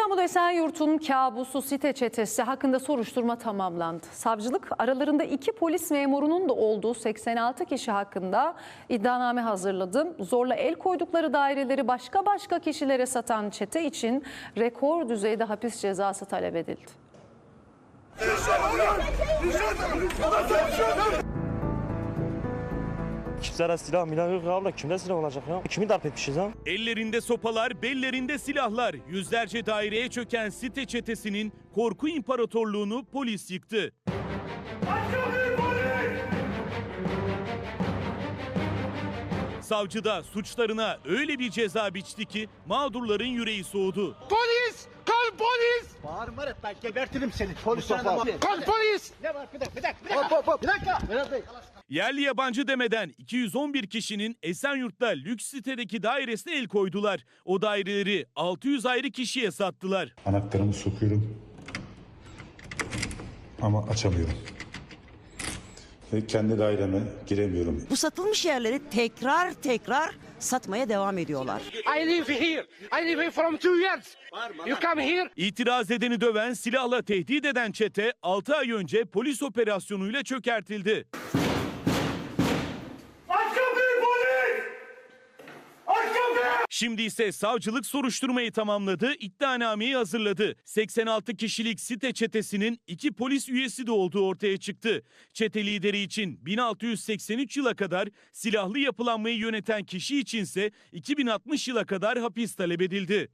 İstanbul Esenyurt'un kabusu site çetesi hakkında soruşturma tamamlandı. Savcılık aralarında iki polis memurunun da olduğu 86 kişi hakkında iddianame hazırladı. Zorla el koydukları daireleri başka başka kişilere satan çete için rekor düzeyde hapis cezası talep edildi. Kimsede silah milah yok abla. Kimde silah olacak ya? Kimi darp etmişiz ha? Ellerinde sopalar, bellerinde silahlar. Yüzlerce daireye çöken site çetesinin korku imparatorluğunu polis yıktı. Savcı da suçlarına öyle bir ceza biçti ki mağdurların yüreği soğudu. Polis! Bağırma etme gebertirim seni. Polis sana da Kal polis! Ne var? Bir dakika, bir dakika, bir dakika. Hop, hop, hop. Bir dakika. Bey. Yerli yabancı demeden 211 kişinin Esenyurt'ta lüks sitedeki dairesine el koydular. O daireleri 600 ayrı kişiye sattılar. Anahtarımı sokuyorum. Ama açamıyorum. Ve kendi daireme giremiyorum. Bu satılmış yerleri tekrar tekrar satmaya devam ediyorlar. I live here. I live here from two years. You come here. İtiraz edeni döven, silahla tehdit eden çete 6 ay önce polis operasyonuyla çökertildi. Şimdi ise savcılık soruşturmayı tamamladı, iddianameyi hazırladı. 86 kişilik site çetesinin iki polis üyesi de olduğu ortaya çıktı. Çete lideri için 1683 yıla kadar, silahlı yapılanmayı yöneten kişi içinse 2060 yıla kadar hapis talep edildi.